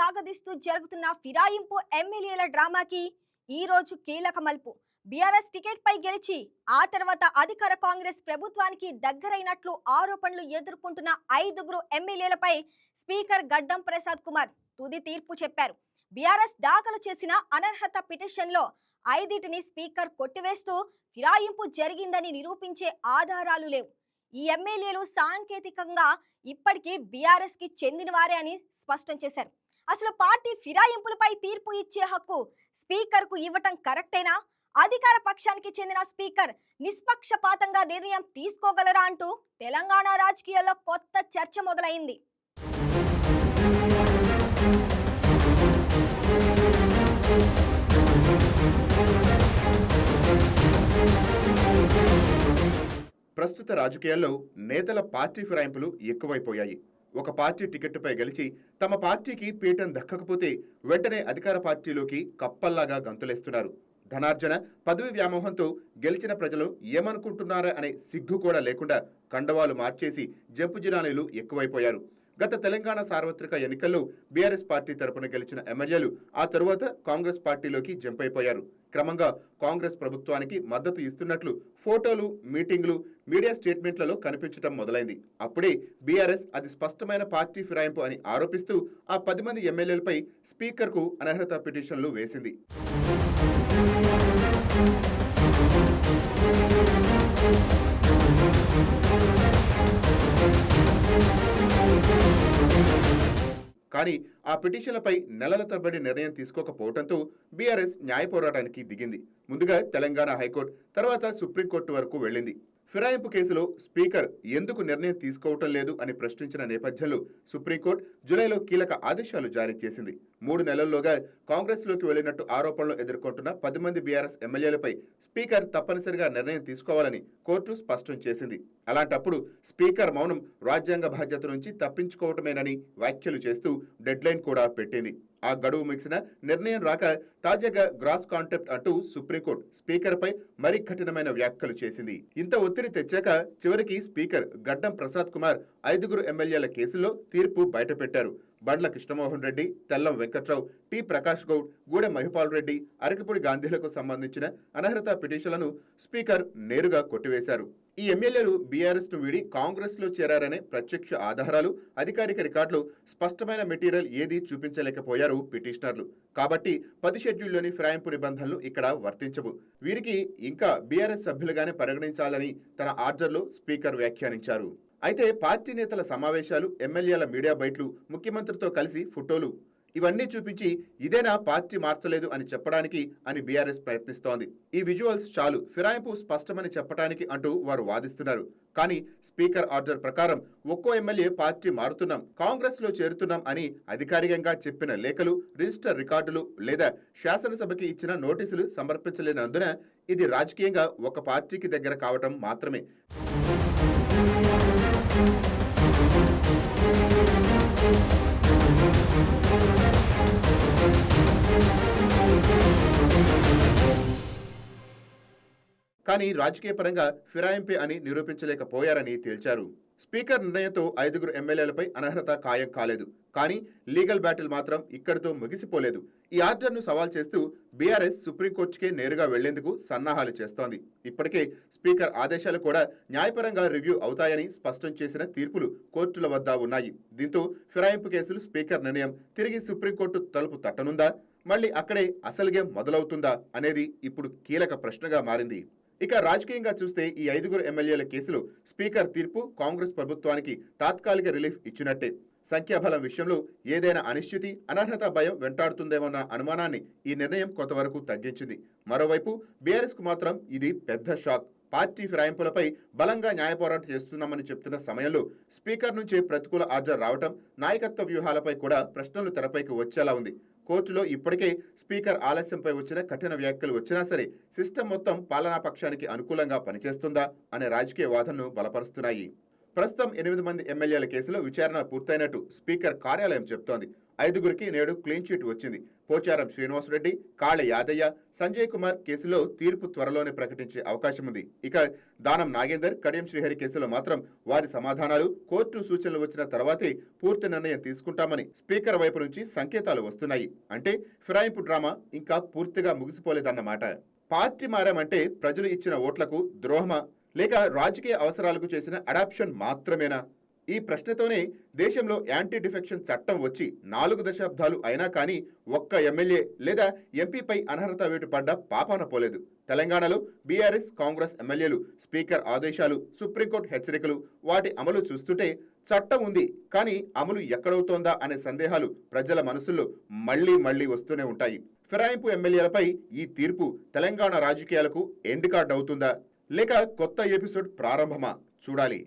సాగదీస్తూ జరుగుతున్న ఫిరాయింపు ఎమ్మెల్యేల డ్రామాకి ఈ రోజు కీలక మలుపు. బీఆర్ఎస్ టికెట్ పై గెలిచి ఆ తర్వాత అధికార కాంగ్రెస్ ప్రభుత్వానికి దగ్గరైనట్లు ఆరోపణలు ఎదుర్కొంటున్న ఐదుగురు ఎమ్మెల్యేలపై స్పీకర్ గడ్డం ప్రసాద్ కుమార్ తుది తీర్పు చెప్పారు. బీఆర్ఎస్ దాఖలు చేసిన అనర్హత పిటిషన్లో ఐదింటిని స్పీకర్ కొట్టివేస్తూ ఫిరాయింపు జరిగిందని నిరూపించే ఆధారాలు లేవు. ఈ ఎమ్మెల్యేలు సాంకేతికంగా ఇప్పటికీ బీఆర్ఎస్కి చెందినవారే అని స్పష్టం చేశారు. అసలు పార్టీ ఫిరాయింపులపై తీర్పు ఇచ్చే హక్కు స్పీకర్కు ఇవ్వటం కరెక్టేనా? అధికార పక్షానికి చెందిన స్పీకర్ నిష్పక్షపాతంగా నిర్ణయం తీసుకోగలరా అంటూ తెలంగాణ రాజకీయాల్లో కొత్త చర్చ మొదలైంది. ప్రస్తుత రాజకీయాల్లో నేతల పార్టీ ఫిరాయింపులు ఎక్కువైపోయాయి. ఒక పార్టీ టికెట్టుపై గెలిచి తమ పార్టీకి పీఠం దక్కకపోతే వెంటనే అధికార పార్టీలోకి కప్పల్లాగా గంతులేస్తున్నారు. ధనార్జన పదవి వ్యామోహంతో గెలిచిన ప్రజలు ఏమనుకుంటున్నారా అనే సిగ్గు కూడా లేకుండా కండవాలు మార్చేసి జంపు జిలానీలు ఎక్కువైపోయారు. గత తెలంగాణ సార్వత్రిక ఎన్నికల్లో బీఆర్ఎస్ పార్టీ తరపున గెలిచిన ఎమ్మెల్యేలు ఆ తరువాత కాంగ్రెస్ పార్టీలోకి జంప్ అయిపోయారు క్రమంగా కాంగ్రెస్ ప్రభుత్వానికి మద్దతు ఇస్తున్నట్లు ఫోటోలు మీటింగ్లు మీడియా స్టేట్మెంట్లలో కనిపించడం మొదలైంది. అప్పుడే బీఆర్ఎస్ అది స్పష్టమైన పార్టీ ఫిరాయింపు అని ఆరోపిస్తూ ఆ పది మంది ఎమ్మెల్యేలపై స్పీకర్కు అనర్హత పిటిషన్లు వేసింది. కానీ ఆ పిటిషన్లపై నెలల తరబడి నిర్ణయం తీసుకోకపోవడంతో బీఆర్ఎస్ న్యాయ పోరాటానికి దిగింది. ముందుగా తెలంగాణ హైకోర్టు తర్వాత సుప్రీంకోర్టు వరకు వెళ్ళింది. ఫిరాయింపు కేసులో స్పీకర్ ఎందుకు నిర్ణయం తీసుకోవటం లేదు అని ప్రశ్నించిన నేపథ్యంలో సుప్రీంకోర్టు జూలైలో కీలక ఆదేశాలు జారీ చేసింది. మూడు నెలల్లోగా కాంగ్రెస్లోకి వెళ్ళినట్టు ఆరోపణలు ఎదుర్కొంటున్న పది మంది బీఆర్ఎస్ ఎమ్మెల్యేలపై స్పీకర్ తప్పనిసరిగా నిర్ణయం తీసుకోవాలని కోర్టు స్పష్టం చేసింది. అలాంటప్పుడు స్పీకర్ మౌనం రాజ్యాంగ బాధ్యత నుంచి తప్పించుకోవటమేనని వ్యాఖ్యలు చేస్తూ డెడ్లైన్ కూడా పెట్టింది. ఆ గడువు ముగిసిన నిర్ణయం రాక తాజాగా గ్రాస్ కాంటెప్ట్ అంటూ సుప్రీంకోర్టు స్పీకర్పై మరి కఠినమైన వ్యాఖ్యలు చేసింది. ఇంత ఒత్తిడి తెచ్చాక చివరికి స్పీకర్ గడ్డం ప్రసాద్ కుమార్ ఐదుగురు ఎమ్మెల్యేల కేసులో తీర్పు బయటపెట్టారు. బండ్ల కృష్ణమోహన్ రెడ్డి తెల్లం వెంకట్రావు టి. ప్రకాష్ గౌడ్ గూడెం మహిపాల్ రెడ్డి అరకపూడి గాంధీలకు సంబంధించిన అనర్హత పిటిషన్లను స్పీకర్ నేరుగా కొట్టివేశారు. ఈ ఎమ్మెల్యేలు బీఆర్ఎస్ను వీడి కాంగ్రెస్లో చేరారనే ప్రత్యక్ష ఆధారాలు అధికారిక రికార్డులు స్పష్టమైన మెటీరియల్ ఏదీ చూపించలేకపోయారు పిటిషనర్లు. కాబట్టి పది షెడ్యూల్లోని ఫిరాయింపు నిబంధనలు ఇక్కడ వర్తించవు. వీరికి ఇంకా బీఆర్ఎస్ సభ్యులుగానే పరిగణించాలని తన ఆర్డర్లో స్పీకర్ వ్యాఖ్యానించారు. అయితే పార్టీ నేతల సమావేశాలు ఎమ్మెల్యేల మీడియా బయట్లు ముఖ్యమంత్రితో కలిసి ఫోటోలు ఇవన్నీ చూపించి ఇదేనా పార్టీ మార్చలేదు అని చెప్పడానికి అని బీఆర్ఎస్ ప్రయత్నిస్తోంది. ఈ విజువల్స్ చాలు ఫిరాయింపు స్పష్టమని చెప్పడానికి అంటూ వారు వాదిస్తున్నారు. కానీ స్పీకర్ ఆర్డర్ ప్రకారం ఒక్కో ఎమ్మెల్యే పార్టీ మారుతున్నాం కాంగ్రెస్లో చేరుతున్నాం అని అధికారికంగా చెప్పిన లేఖలు రిజిస్టర్ రికార్డులు లేదా శాసనసభకి ఇచ్చిన నోటీసులు సమర్పించలేనందున ఇది రాజకీయంగా ఒక పార్టీకి దగ్గర కావటం మాత్రమే. కానీ రాజకీయ పరంగా ఫిరాయింపే అని నిరూపించలేకపోయారని తేల్చారు. స్పీకర్ నిర్ణయంతో ఐదుగురు ఎమ్మెల్యేలపై అనర్హత ఖాయం కాలేదు. కానీ లీగల్ బ్యాటిల్ మాత్రం ఇక్కడితో ముగిసిపోలేదు. ఈ ఆర్డర్ను సవాల్ చేస్తూ బీఆర్ఎస్ సుప్రీంకోర్టుకే నేరుగా వెళ్ళేందుకు సన్నాహాలు చేస్తోంది. ఇప్పటికే స్పీకర్ ఆదేశాలు కూడా న్యాయపరంగా రివ్యూ అవుతాయని స్పష్టం చేసిన తీర్పులు కోర్టుల వద్ద ఉన్నాయి. దీంతో ఫిరాయింపు కేసులు స్పీకర్ నిర్ణయం తిరిగి సుప్రీంకోర్టు తలుపు తట్టనుందా? మళ్ళీ అక్కడే అసలు గేమ్ మొదలవుతుందా అనేది ఇప్పుడు కీలక ప్రశ్నగా మారింది. ఇక రాజకీయంగా చూస్తే ఈ ఐదుగురు ఎమ్మెల్యేల కేసులో స్పీకర్ తీర్పు కాంగ్రెస్ ప్రభుత్వానికి తాత్కాలిక రిలీఫ్ ఇచ్చినట్టే. సంఖ్యాబలం విషయంలో ఏదైనా అనిశ్చితి అనర్హత భయం వెంటాడుతుందేమన్న అనుమానాన్ని ఈ నిర్ణయం కొంతవరకు తగ్గించింది. మరోవైపు బీఆర్ఎస్కు మాత్రం ఇది పెద్ద షాక్. పార్టీ ఫిరాయింపులపై బలంగా న్యాయ పోరాటం చేస్తున్నామని చెప్తున్న సమయంలో స్పీకర్ నుంచి ప్రతికూల ఆర్డర్ రావటం నాయకత్వ వ్యూహాలపై కూడా ప్రశ్నలు తెరపైకి వచ్చేలా ఉంది. కోర్టులో ఇప్పటికే స్పీకర్ ఆలస్యంపై వచ్చిన కఠిన వ్యాఖ్యలు వచ్చినా సరే సిస్టమ్ మొత్తం పాలనా పక్షానికి అనుకూలంగా పనిచేస్తుందా అనే రాజకీయ వాదనను బలపరుస్తున్నాయి. ప్రస్తుతం ఎనిమిది మంది ఎమ్మెల్యేల కేసులో విచారణ పూర్తయినట్టు స్పీకర్ కార్యాలయం చెబుతోంది ఐదుగురికి నేడు క్లీన్ చిట్ వచ్చింది. పోచారం శ్రీనివాసరెడ్డి కాళ యాదయ్య సంజయ్ కుమార్ కేసులో తీర్పు త్వరలోనే ప్రకటించే అవకాశం ఉంది ఇక దానం నాగేందర్ కడియం శ్రీహరి కేసులో మాత్రం వారి సమాధానాలు కోర్టు సూచనలు వచ్చిన తర్వాతే పూర్తి నిర్ణయం తీసుకుంటామని స్పీకర్ వైపు నుంచి సంకేతాలు వస్తున్నాయి. అంటే ఫిరాయింపు డ్రామా ఇంకా పూర్తిగా ముగిసిపోలేదన్నమాట. పార్టీ మారామంటే ప్రజలు ఇచ్చిన ఓట్లకు ద్రోహమా? లేక రాజకీయ అవసరాలకు చేసిన అడాప్షన్ మాత్రమేనా? ఈ ప్రశ్నతోనే దేశంలో యాంటీ డిఫెక్షన్ చట్టం వచ్చి నాలుగు దశాబ్దాలు అయినా కానీ ఒక్క ఎమ్మెల్యే లేదా ఎంపీపై అనర్హత వేటు పడ్డ పాపాన పోలేదు. తెలంగాణలో బీఆర్ఎస్ కాంగ్రెస్ ఎమ్మెల్యేలు స్పీకర్ ఆదేశాలు సుప్రీంకోర్టు హెచ్చరికలు వాటి అమలు చూస్తుంటే చట్టం ఉంది కానీ అమలు ఎక్కడవుతోందా అనే సందేహాలు ప్రజల మనసుల్లో మళ్ళీ మళ్ళీ వస్తూనే ఉంటాయి. ఫిరాయింపు ఎమ్మెల్యేలపై ఈ తీర్పు తెలంగాణ రాజకీయాలకు ఎండ్ కార్డ్ అవుతుందా? లేక కొత్త ఎపిసోడ్ ప్రారంభమా? చూడాలి.